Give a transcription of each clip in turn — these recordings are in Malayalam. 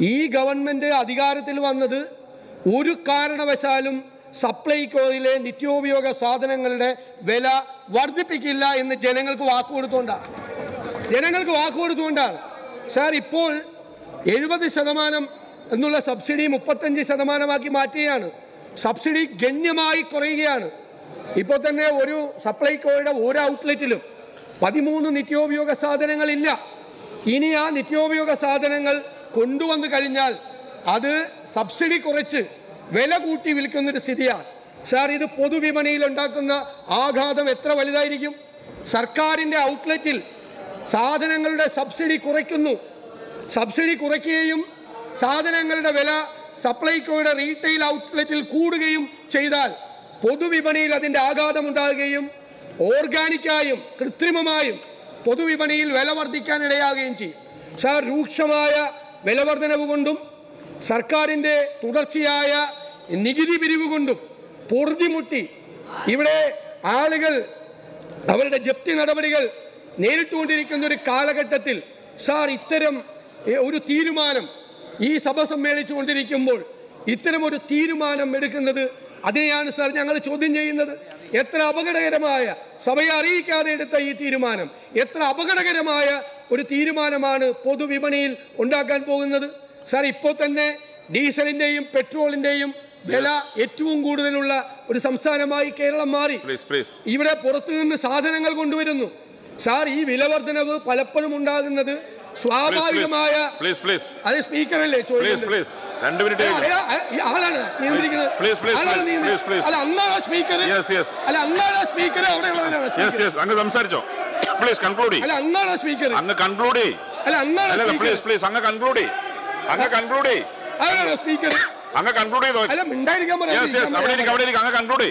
ഈ ഗവൺമെന്റ് അധികാരത്തിൽ വന്നത് ഒരു കാരണവശാലും സപ്ലൈകോയിലെ നിത്യോപയോഗ സാധനങ്ങളുടെ വില വർദ്ധിപ്പിക്കില്ല എന്ന് ജനങ്ങൾക്ക് വാക്ക് കൊടുത്തുകൊണ്ടാണ് ജനങ്ങൾക്ക് വാക്ക് കൊടുത്തുകൊണ്ടാണ് സാർ ഇപ്പോൾ എഴുപത് ശതമാനം എന്നുള്ള സബ്സിഡി മുപ്പത്തഞ്ച് ശതമാനമാക്കി മാറ്റുകയാണ്. സബ്സിഡി ഗണ്യമായി കുറയുകയാണ്. ഇപ്പോൾ തന്നെ ഒരു സപ്ലൈകോയുടെ ഒരു ഔട്ട്ലെറ്റിലും പതിമൂന്ന് നിത്യോപയോഗ സാധനങ്ങളില്ല. ഇനി ആ നിത്യോപയോഗ സാധനങ്ങൾ കൊണ്ടുവന്നു കഴിഞ്ഞാൽ അത് സബ്സിഡി കുറച്ച് വില കൂട്ടി വിൽക്കുന്നൊരു സ്ഥിതിയാണ് സാർ ഇത് പൊതുവിപണിയിൽ ഉണ്ടാക്കുന്ന ആഘാതം എത്ര വലുതായിരിക്കും? സർക്കാരിന്റെ ഔട്ട്ലെറ്റിൽ സാധനങ്ങളുടെ സബ്സിഡി കുറയ്ക്കുന്നു. സബ്സിഡി കുറയ്ക്കുകയും സാധനങ്ങളുടെ വില സപ്ലൈകോയുടെ റീറ്റെയിൽ ഔട്ട്ലെറ്റിൽ കൂടുകയും ചെയ്താൽ പൊതുവിപണിയിൽ അതിന്റെ ആഘാതം ഉണ്ടാകുകയും ഓർഗാനിക്കായും കൃത്രിമമായും പൊതുവിപണിയിൽ വില വർദ്ധിക്കാൻ ഇടയാകുകയും ചെയ്യും. സാർ രൂക്ഷമായ വില വർധനവ് കൊണ്ടും സർക്കാരിന്റെ തുടർച്ചയായ നികുതി പിരിവ് കൊണ്ടും പൊറുതിമുട്ടി ഇവിടെ ആളുകൾ അവരുടെ ജപ്തി നടപടികൾ നേരിട്ടുകൊണ്ടിരിക്കുന്ന ഒരു കാലഘട്ടത്തിൽ സാർ ഇത്തരം ഒരു തീരുമാനം ഈ സഭ സമ്മേളിച്ചു കൊണ്ടിരിക്കുമ്പോൾ ഇത്തരം ഒരു തീരുമാനം എടുക്കുന്നത് അതിനെയാണ് സാർ ഞങ്ങൾ ചോദ്യം ചെയ്യുന്നത്. എത്ര അപകടകരമായ സഭയെ അറിയിക്കാതെ എടുത്ത ഈ തീരുമാനം എത്ര അപകടകരമായ ഒരു തീരുമാനമാണ് പൊതുവിപണിയിൽ ഉണ്ടാക്കാൻ പോകുന്നത്? സാർ ഇപ്പോൾ തന്നെ ഡീസലിന്റെയും പെട്രോളിന്റെയും വില ഏറ്റവും കൂടുതലുള്ള ഒരു സംസ്ഥാനമായി കേരളം മാറി. ഇവിടെ പുറത്തു നിന്ന് സാധനങ്ങൾ കൊണ്ടുവരുന്നു. സാർ ഈ വില വർധനവ് പലപ്പോഴും ഉണ്ടാകുന്നത് സ്വാഭാവികമായ പ്ലീസ് പ്ലീസ് അത് സ്പീക്കറല്ലേ പ്ലീസ് പ്ലീസ് രണ്ട് മിനിറ്റ് ആളാണ് നിയന്ത്രിക്കുന്നത്. Please please please. അല്ല അന്നാണ് സ്പീക്കർ യെസ് യെസ് അല്ല അന്നാണ് സ്പീക്കർ അവിടെയുള്ളവരാണ് യെസ് യെസ് അങ്ങ് സംസാരിച്ചോ. പ്ലീസ് കൺക്ലൂഡ് അല്ല അന്നാണ് സ്പീക്കർ അങ്ങ് കൺക്ലൂഡ് അല്ല അന്നാണ് അല്ല പ്ലീസ് പ്ലീസ് അങ്ങ് കൺക്ലൂഡ് അങ്ങ് കൺക്ലൂഡ് അല്ല സ്പീക്കർ അങ്ങ് കൺക്ലൂഡ് ചെയ്തോ. അല്ല മിണ്ടായിരിക്കാൻ പറയാം. യെസ് യെസ് അവിടെ ഇരിക്കും അവിടെ ഇരിക്കും. അങ്ങ് കൺക്ലൂഡ്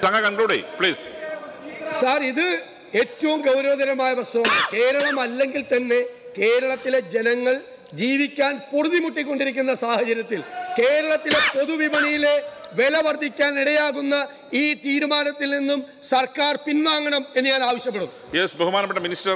അങ്ങ് കൺക്ലൂഡ് പ്ലീസ് സാർ ഇത് ഏറ്റവും ഗൗരവതരമായ പ്രശ്നമാണ് കേരളം അല്ലെങ്കിൽ തന്നെ കേരളത്തിലെ ജനങ്ങൾ ജീവിക്കാൻ പൊറുതിമുട്ടിക്കൊണ്ടിരിക്കുന്ന സാഹചര്യത്തിൽ കേരളത്തിലെ പൊതുവിപണിയിലെ വില വർദ്ധിക്കാൻ ഇടയാകുന്ന ഈ തീരുമാനത്തിൽ നിന്നും സർക്കാർ പിൻവാങ്ങണം എന്ന് ഞാൻ ആവശ്യപ്പെടും യെസ് ബഹുമാനപ്പെട്ട മിനിസ്റ്റർ